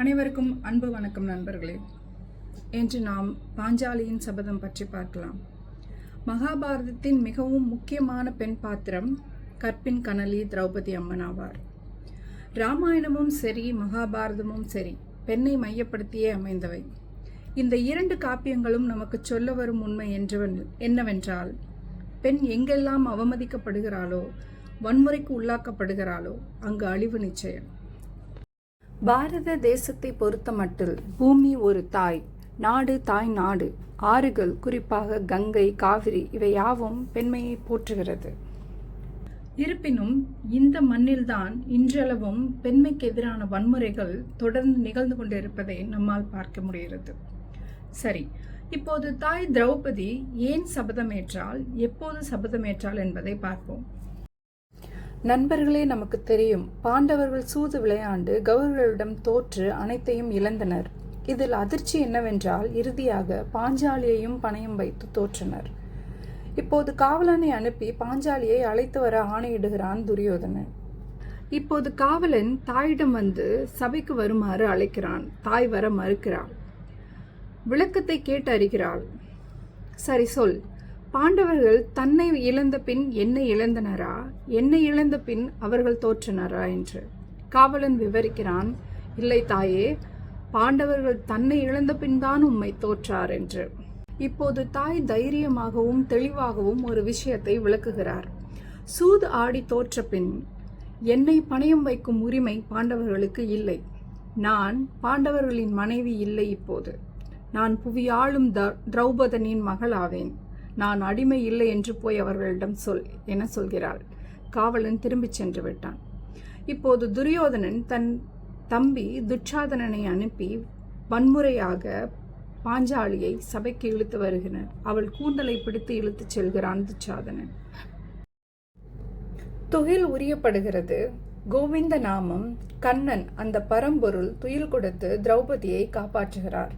அனைவருக்கும் அன்பு வணக்கம் நண்பர்களே. இன்று நாம் பாஞ்சாலியின் சபதம் பற்றி பார்க்கலாம். மகாபாரதத்தின் மிகவும் முக்கியமான பெண் பாத்திரம் கற்பின் கனலி திரௌபதி அம்மன் ஆவார். ராமாயணமும் சரி மகாபாரதமும் சரி பெண்ணை மையப்படுத்தியே அமைந்தவை. இந்த இரண்டு காப்பியங்களும் நமக்கு சொல்ல வரும் உண்மை என்றவன் என்னவென்றால் பெண் எங்கெல்லாம் அவமதிக்கப்படுகிறாளோ வன்முறைக்கு உள்ளாக்கப்படுகிறாளோ அங்கு அழிவு நிச்சயம். பாரத தேசத்தை பொறுத்தமட்டில் பூமி ஒரு தாய் நாடு தாய் நாடு. ஆறுகள் குறிப்பாக கங்கை காவிரி இவை யாவும் பெண்மையை போற்றுகிறது. இருப்பினும் இந்த மண்ணில்தான் இன்றளவும் பெண்மைக்கு எதிரான வன்முறைகள் தொடர்ந்து நிகழ்ந்து கொண்டிருப்பதை நம்மால் பார்க்க முடிகிறது. சரி இப்போது தாய் திரௌபதி ஏன் சபதமேற்றால் எப்போது சபதமேற்றால் என்பதை பார்ப்போம். நண்பர்களே நமக்கு தெரியும். பாண்டவர்கள் சூது விளையாண்டு கௌரவர்களிடம் தோற்று அனைத்தையும் இழந்தனர். இதில் அதிர்ச்சி என்னவென்றால் இறுதியாக பாஞ்சாலியையும் பணையும் வைத்து தோற்றனர். இப்போது காவலனை அனுப்பி பாஞ்சாலியை அழைத்து வர ஆணையிடுகிறான் துரியோதனன். இப்போது காவலன் தாயிடம் வந்து சபைக்கு வருமாறு அழைக்கிறான். தாய் வர மறுக்கிறாள். விளக்கத்தை கேட்டு அறிகிறாள். சரி சொல். பாண்டவர்கள் தன்னை இழந்த பின் என்னை இழந்தனரா? என்னை இழந்த பின் அவர்கள் தோற்றினரா? என்று காவலன் விவரிக்கிறான். இல்லை தாயே பாண்டவர்கள் தன்னை இழந்த பின் தான் உம்மை தோற்றார் என்று. இப்போது தாய் தைரியமாகவும் தெளிவாகவும் ஒரு விஷயத்தை விளக்குகிறார். சூது ஆடி தோற்ற பின் என்னை பணயம் வைக்கும் உரிமை பாண்டவர்களுக்கு இல்லை. நான் பாண்டவர்களின் மனைவி இல்லை இப்போது. நான் புவியாளும் த திரௌபதனின் மகளாவேன். நான் அடிமை இல்லை என்று போய் அவர்களிடம் சொல் என சொல்கிறாள்? காவலன் திரும்பிச் சென்று விட்டான். இப்போது துரியோதனன் தன் தம்பி துச்சாதனனை அனுப்பி வன்முறையாக பாஞ்சாலியை சபைக்கு இழுத்து வருகிறார் அவள் கூந்தலை பிடித்து இழுத்துச் செல்கிறான் துச்சாதனன். துகில் உரியப்படுகிறது. கோவிந்த நாமம் கண்ணன் அந்த பரம்பொருள் துயில் கொடுத்து திரௌபதியை காப்பாற்றுகிறார்.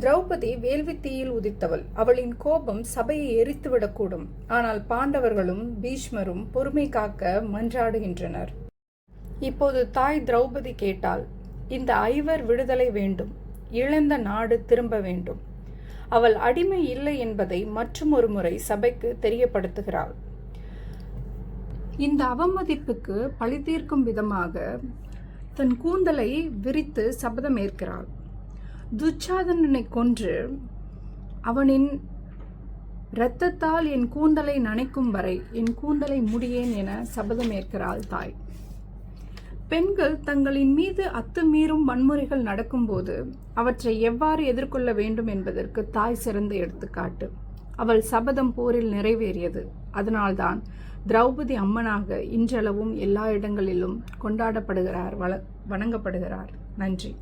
திரௌபதி வேள்வி தீயில் உதித்தவள். அவளின் கோபம் சபையை எரித்துவிடக்கூடும். ஆனால் பாண்டவர்களும் பீஷ்மரும் பொறுமை காக்க மன்றாடுகின்றனர். இப்போது தாய் திரௌபதி கேட்டால் இந்த ஐவர் விடுதலை வேண்டும். இழந்த நாடு திரும்ப வேண்டும். அவள் அடிமை இல்லை என்பதை மற்றும் ஒரு முறை சபைக்கு தெரியப்படுத்துகிறாள். இந்த அவமதிப்புக்கு பழி தீர்க்கும் விதமாக தன் கூந்தலை விரித்து சபதம் ஏற்கிறாள். துச்சாதனனை கொன்று அவனின் இரத்தத்தால் என் கூந்தலை நனைக்கும் வரை என் கூந்தலை முடியேன் என சபதம் ஏற்கிறாள் தாய். பெண்கள் தங்களின் மீது அத்துமீறும் வன்முறைகள் நடக்கும்போது அவற்றை எவ்வாறு எதிர்கொள்ள வேண்டும் என்பதற்கு தாய் சிறந்த எடுத்துக்காட்டு. அவள் சபதம் போரில் நிறைவேறியது. அதனால்தான் திரௌபதி அம்மனாக இன்றளவும் எல்லா இடங்களிலும் கொண்டாடப்படுகிறார் வணங்கப்படுகிறார். நன்றி.